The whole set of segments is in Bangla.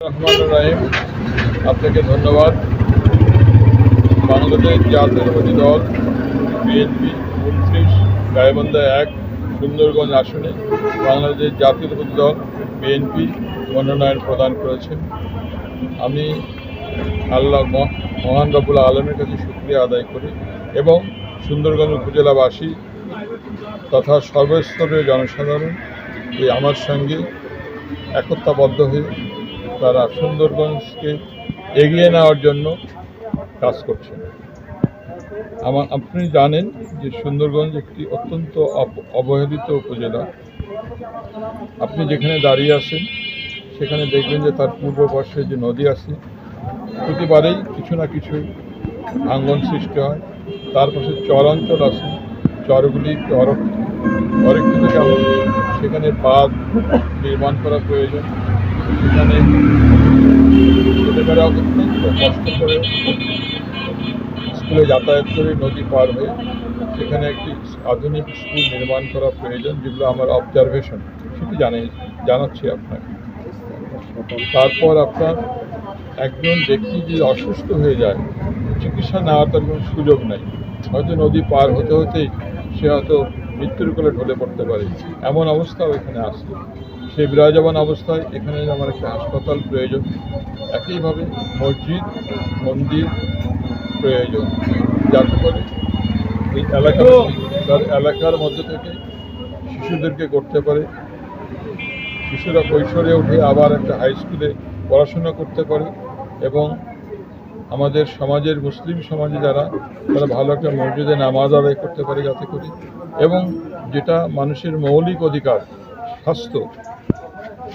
রাহিম। আপনাকে ধন্যবাদ। বাংলাদেশ জাতীয়তাবাদী দল, বিএনপি উনত্রিশ, গাইবান্ধা এক, সুন্দরগঞ্জ আসনে বাংলাদেশ জাতীয়তাবাদী দল, বিএনপি মনোনয়ন প্রদান করেছেন। আমি আল্লাহ মহান রবুল আলমের কাছে শুক্রিয়া আদায় করি এবং সুন্দরগঞ্জ উপজেলাবাসী তথা সর্বস্তরের জনসাধারণ এই আমার সঙ্গে একতাবদ্ধ হয়ে তারা সুন্দরগঞ্জকে এগিয়ে নেওয়ার জন্য কাজ করছেন। আমার আপনি জানেন যে সুন্দরগঞ্জ একটি অত্যন্ত অবহেলিত উপজেলা। আপনি যেখানে দাঁড়িয়ে আছেন, সেখানে দেখবেন যে তার পূর্ব পার্শ্বে যে নদী আছে, প্রতিবারেই কিছু না কিছু ভাঙ্গন সৃষ্টি হয়। তার পাশে চর অঞ্চল আছে, চরগুলি অরক্ষিত কেমন সেখানে বাঁধ নির্মাণ করা প্রয়োজন। অত্যন্ত কষ্ট করে স্কুলে যাতায়াত করে নদী পার হয়ে সেখানে একটি আধুনিক স্কুল নির্মাণ করা প্রয়োজন যেগুলো আমার অবজারভেশন সেটি জানাই জানাচ্ছি আপনাকে। তারপর আপনার একজন ব্যক্তি যদি অসুস্থ হয়ে যায়, চিকিৎসা নেওয়ার তার কোনো সুযোগ নাই। হয়তো নদী পার হতে হতেই সে হয়তো মৃত্যুর কোলে ঢলে পড়তে পারে। এমন অবস্থাও এখানে আসছে। সেই বিরাজমান অবস্থায় এখানে আমার একটা হাসপাতাল প্রয়োজন। একইভাবে মসজিদ মন্দির প্রয়োজন। যাতে করে এই এলাকার তার এলাকার মধ্যে থেকে শিশুদেরকে করতে পারে। শিশুরা কৈশোরে উঠে আবার একটা হাই স্কুলে পড়াশোনা করতে পারে এবং আমাদের সমাজের মুসলিম সমাজে যারা তারা ভালো একটা মসজিদে নামাজ আদায় করতে পারে যাতে করে। এবং যেটা মানুষের মৌলিক অধিকার স্বাস্থ্য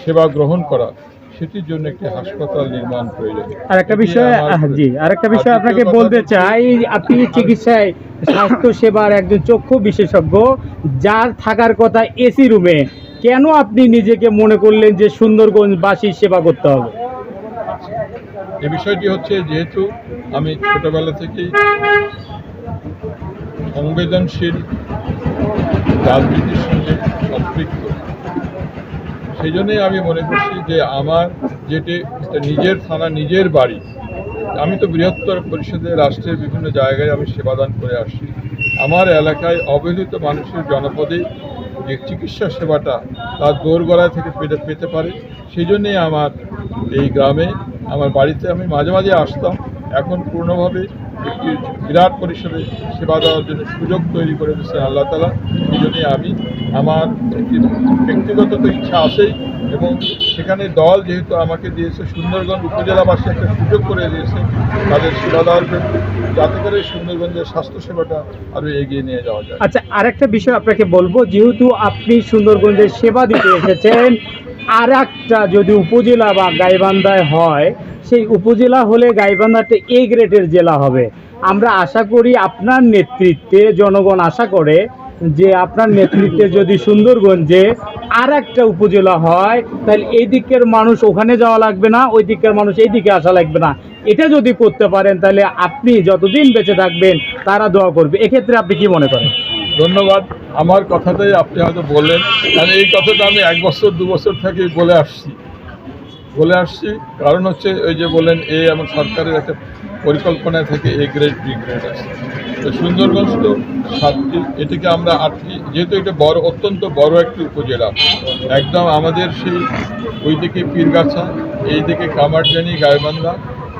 সেবা গ্রহণ করা সেটির জন্য একটি হাসপাতাল নির্মাণ প্রয়োজন। আর একটা বিষয় জি আর একটা বিষয় আপনাকে বলতে চাই আপনি চিকিৎসায় স্বাস্থ্য সেবার একজন চক্ষু বিশেষজ্ঞ যার থাকার কথা এসি রুমে কেন আপনি নিজেকে মনে করলেন যে সুন্দরগঞ্জবাসীর সেবা করতে হবে? এ বিষয়টি হচ্ছে যেহেতু আমি ছোটবেলা থেকেই সংবেদনশীল রাজনীতির সঙ্গে সম্পৃক্ত সেই জন্যই আমি মনে করছি যে আমার যেটি নিজের থানা, নিজের বাড়ি, আমি তো বৃহত্তর পরিষদে, রাষ্ট্রের বিভিন্ন জায়গায় আমি সেবাদান করে আসছি। আমার এলাকায় অবহেলিত মানুষের জনপদে যে চিকিৎসা সেবাটা তার দোরগড়ায় থেকে পেতে পেতে পারে, সেই জন্যেই আমার এই গ্রামে, আমার বাড়িতে আমি মাঝে মাঝে আসতাম। এখন পূর্ণভাবে একটি বিরাট পরিসরে সেবা দেওয়ার জন্য সুযোগ তৈরি করে দিচ্ছেন আল্লাহ তালা। সেই জন্যই আমি আমার একটি ব্যক্তিগত তো ইচ্ছা আছেই এবং সেখানে দল যেহেতু আমাকে দিয়েছে সুন্দরগঞ্জ উপজেলাবাসী একটা সুযোগ করে দিয়েছে তাদের সেবা দেওয়ার জন্য। যাতে করে সুন্দরগঞ্জের স্বাস্থ্যসেবাটা আরও এগিয়ে নিয়ে যাওয়া যায়। আচ্ছা আরেকটা বিষয় আপনাকে বলব, যেহেতু আপনি সুন্দরগঞ্জের সেবা দিতে এসেছেন আর একটা যদি উপজেলা বা গাইবান্ধায় হয় সেই উপজেলা হলে গাইবান্ধাটা এ গ্রেডের জেলা হবে। আমরা আশা করি আপনার নেতৃত্বে জনগণ আশা করে যে আপনার নেতৃত্বে যদি সুন্দরগঞ্জে আর একটা উপজেলা হয়, তাহলে এই দিকের মানুষ ওখানে যাওয়া লাগবে না, ওই দিকের মানুষ এই দিকে আসা লাগবে না। এটা যদি করতে পারেন, তাহলে আপনি যতদিন বেঁচে থাকবেন, তারা দোয়া করবে। এক্ষেত্রে আপনি কি মনে করেন? ধন্যবাদ। আমার কথাটাই আপনি হয়তো বললেন। কারণ এই কথাটা আমি এক বছর, দু বছর থেকে বলে আসছি। বলে আসছি। কারণ হচ্ছে ওই যে বলেন এ এমন সরকারের একটা পরিকল্পনায় থেকে এ গ্রেড বি গ্রেড আছে। তো সুন্দরগঞ্জ তো সাতটি, এটিকে আমরা আটটি, যেহেতু এটা বড়, অত্যন্ত বড় একটি উপজেলা। একদম আমাদের সেই ওইদিকে পীরগাছা, এইদিকে কামারজানি, গাইবান্ধা।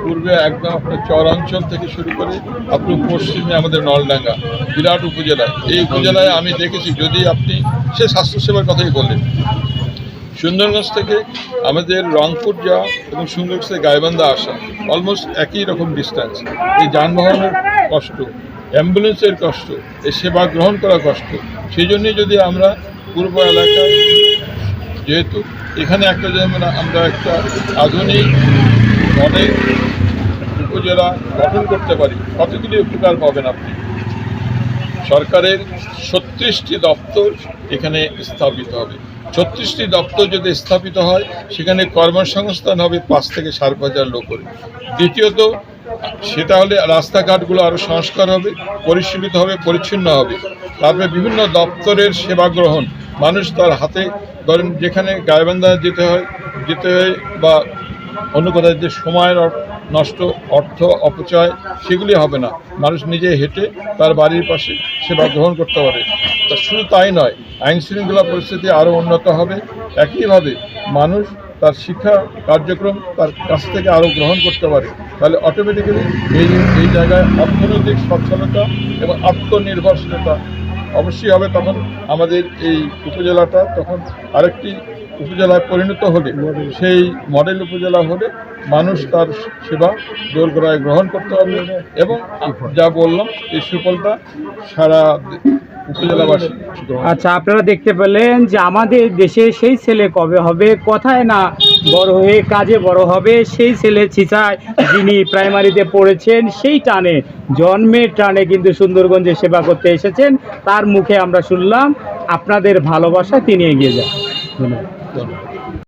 পূর্বে একদম আপনার চরাঞ্চল থেকে শুরু করে আপনার পশ্চিমে আমাদের নলডাঙ্গা, বিরাট উপজেলা। এই উপজেলায় আমি দেখেছি, যদি আপনি সে স্বাস্থ্যসেবার কথাই বললেন। সুন্দরগঞ্জ থেকে আমাদের রংপুর যাওয়া এবং সুন্দরগঞ্জ থেকে গাইবান্ধা আসা অলমোস্ট একই রকম ডিস্টেন্স এই যানবাহনের কষ্ট, অ্যাম্বুলেন্সের কষ্ট, এই সেবা গ্রহণ করা কষ্ট সেই জন্যই যদি আমরা পূর্ব এলাকায়, যেহেতু এখানে একটা যেমন আমরা একটা আধুনিক, অনেক উপজেলা গঠন করতে পারি, কতগুলি উপকার পাবেন আপনি? সরকারের ছত্রিশটি দপ্তর এখানে স্থাপিত হবে। ছত্রিশটি দপ্তর যদি স্থাপিত হয়, সেখানে কর্মসংস্থান হবে পাঁচ থেকে সাড়ে পাঁচ হাজার লোকের। দ্বিতীয়ত সেটা হলে রাস্তাঘাটগুলো আরও সংস্কার হবে, পরিশীলিত হবে, পরিচ্ছন্ন হবে। তারপরে বিভিন্ন দপ্তরের সেবা গ্রহণ, মানুষ তার হাতে ধরেন যেখানে গাইবান্ধা যেতে হয় যেতে হয় বা অন্য কোথায় যে সময়ের নষ্ট, অর্থ, অপচয়, সেগুলি হবে না। মানুষ নিজে হেঁটে তার বাড়ির পাশে সেবা গ্রহণ করতে পারে। তা শুধু তাই নয়, আইন শৃঙ্খলা পরিস্থিতি আরও উন্নত হবে। একইভাবে মানুষ তার শিক্ষা কার্যক্রম তার কাছ থেকে আরও গ্রহণ করতে পারে। তাহলে অটোমেটিক্যালি এই এই জায়গায় অর্থনৈতিক সচ্ছলতা এবং আত্মনির্ভরশীলতা অবশ্যই হবে। তখন আমাদের এই উপজেলাটা তখন আরেকটি উপজেলায় পরিণত হলে সেই মডেল উপজেলা হলে মানুষ তার সেবা দোরগোড়ায় গ্রহণ করতে পারবে। এবং যা বললাম এই সুফলটা সারা উপজেলাবাসী আচ্ছা আপনারা দেখতে পেলেন যে আমাদের দেশে সেই ছেলে কবে হবে কথায় না বড় হয়ে কাজে বড় হবে সেই ছেলে ছিচায় যিনি প্রাইমারিতে পড়েছেন সেই টানে জন্মের টানে কিন্তু সুন্দরগঞ্জে সেবা করতে এসেছেন। তার মুখে আমরা শুনলাম আপনাদের ভালোবাসা তিনি এগিয়ে যান। ধন্যবাদ। ধন্যবাদ